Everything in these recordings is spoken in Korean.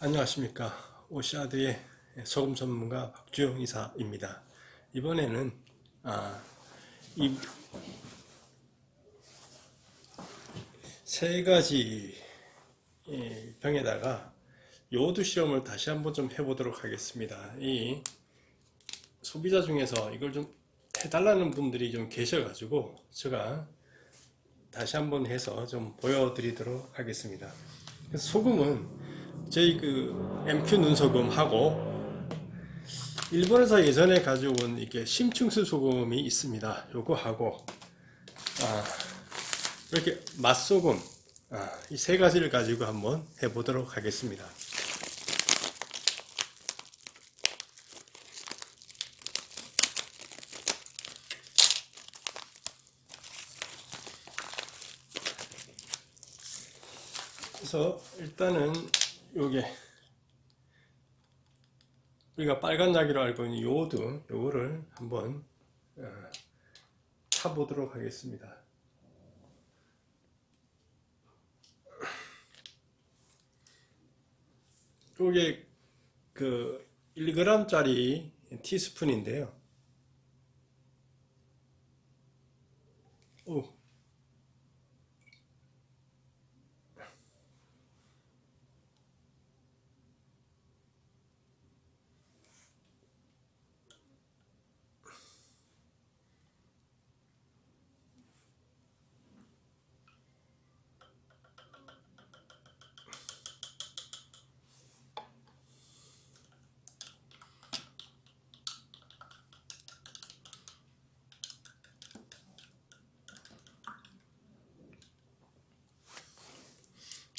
안녕하십니까 오시아드의 소금 전문가 박주영 이사입니다. 이번에는 아, 이세 가지 이 병에다가 요오드 실험을 다시 한번 좀 해보도록 하겠습니다. 이 소비자 중에서 이걸 좀 해달라는 분들이 좀 계셔가지고 제가 다시 한번 해서 좀 보여드리도록 하겠습니다. 소금은 저희 그 MQ 눈소금하고 일본에서 예전에 가져온 이게 심층수 소금이 있습니다. 요거 하고 아, 이렇게 맛소금 아, 이 세 가지를 가지고 한번 해보도록 하겠습니다. 그래서 일단은 요게 우리가 빨간 약이라고 알고 있는 요오드 요거를 한번 어, 타보도록 하겠습니다. 요게 그 1g짜리 티스푼인데요. 오,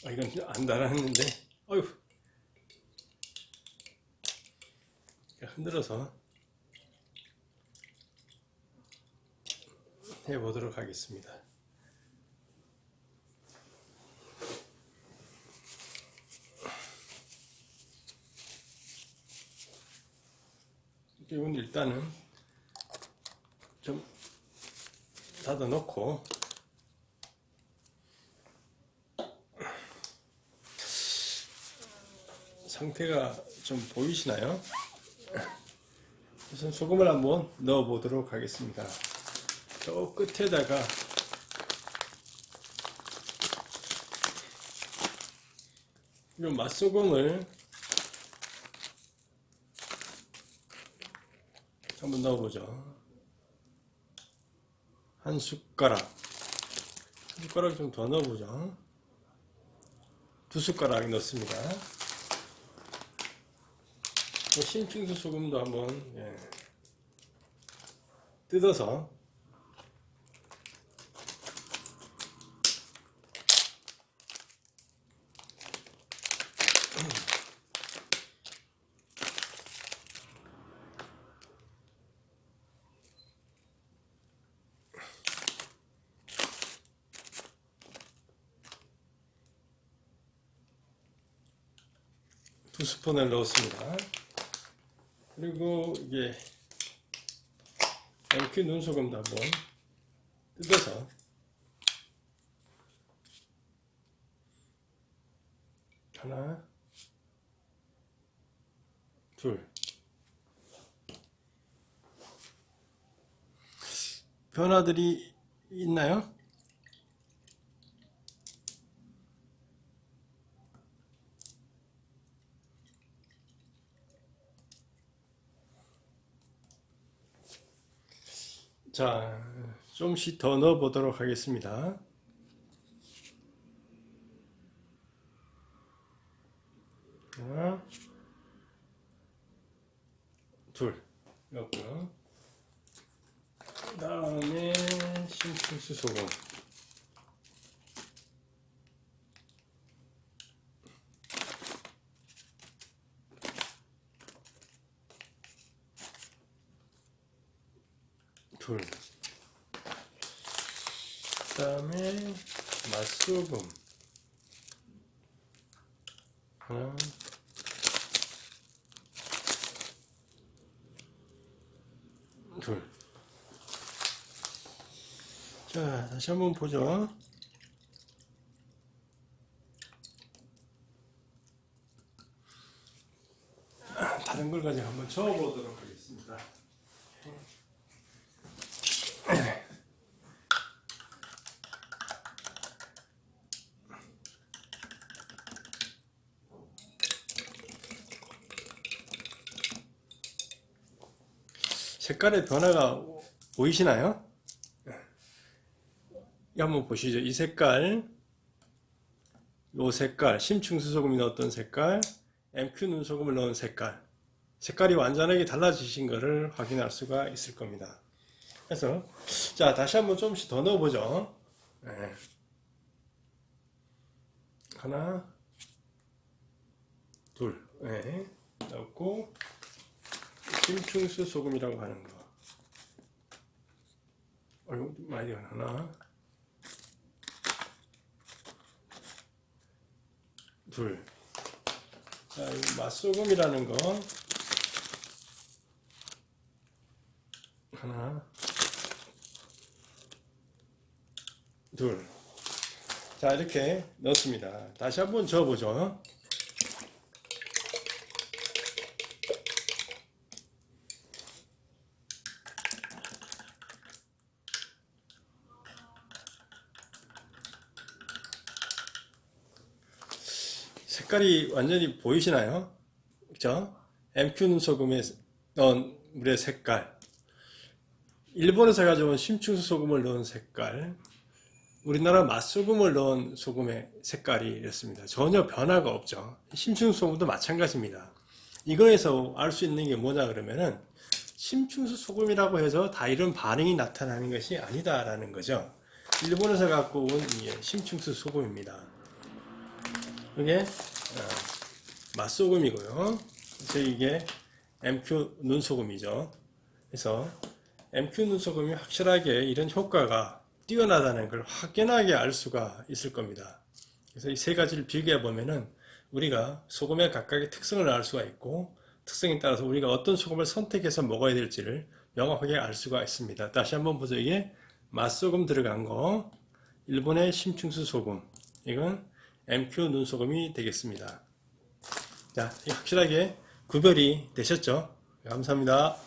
아, 이건 안 달았는데, 어휴. 흔들어서 해보도록 하겠습니다. 이건 일단은 좀 닫아 놓고 상태가 좀 보이시나요? 우선 소금을 한번 넣어 보도록 하겠습니다. 저 끝에다가 이 맛소금을 한번 넣어보죠. 한 숟가락. 한 숟가락 좀 더 넣어보죠. 두 숟가락 넣습니다. 뭐 심층수 소금도 한번 예, 뜯어서 두 스푼을 넣었습니다. 그리고 이게 MQ 눈소금도 한번 뜯어서 하나 둘 변화들이 있나요? 자, 좀씩 더 넣어 보도록 하겠습니다. 하나, 둘, 넣고요. 그 다음에 심층수 소금. 둘. 그다음에 맛소금 하나, 둘. 자, 다시 한번 보죠. 다른 걸 가지고 한번 저어보도록 하겠습니다. 색깔의 변화가 보이시나요? 이 한번 보시죠. 이 색깔, 요 색깔, 심층수 소금이 넣었던 색깔, MQ 눈소금을 넣은 색깔, 색깔이 완전하게 달라지신 것을 확인할 수가 있을 겁니다. 그래서 자 다시 한번 조금씩 더 넣어보죠. 네. 하나, 둘, 네. 넣고 심층수 소금이라고 하는 거. 어이구 많이 하나, 둘. 자, 이 맛소금이라는 거 하나, 둘. 자, 이렇게 넣습니다. 다시 한번 저어보죠. 색깔이 완전히 보이시나요? 그죠? MQ 눈소금에 넣은 물의 색깔, 일본에서 가져온 심층수 소금을 넣은 색깔, 우리나라 맛소금을 넣은 소금의 색깔이 이렇습니다. 전혀 변화가 없죠. 심층수 소금도 마찬가지입니다. 이거에서 알 수 있는 게 뭐냐 그러면은 심층수 소금이라고 해서 다 이런 반응이 나타나는 것이 아니다라는 거죠. 일본에서 갖고 온이 심층수 소금입니다. 이게 어, 맛소금이고요. 그래서 이게 MQ 눈소금이죠. 그래서 MQ 눈소금이 확실하게 이런 효과가 뛰어나다는 걸 확연하게 알 수가 있을 겁니다. 그래서 이 세 가지를 비교해 보면은 우리가 소금의 각각의 특성을 알 수가 있고 특성에 따라서 우리가 어떤 소금을 선택해서 먹어야 될지를 명확하게 알 수가 있습니다. 다시 한번 보죠. 이게 맛소금 들어간 거, 일본의 심층수 소금, 이건 MQ 눈소금이 되겠습니다. 자, 확실하게 구별이 되셨죠? 감사합니다.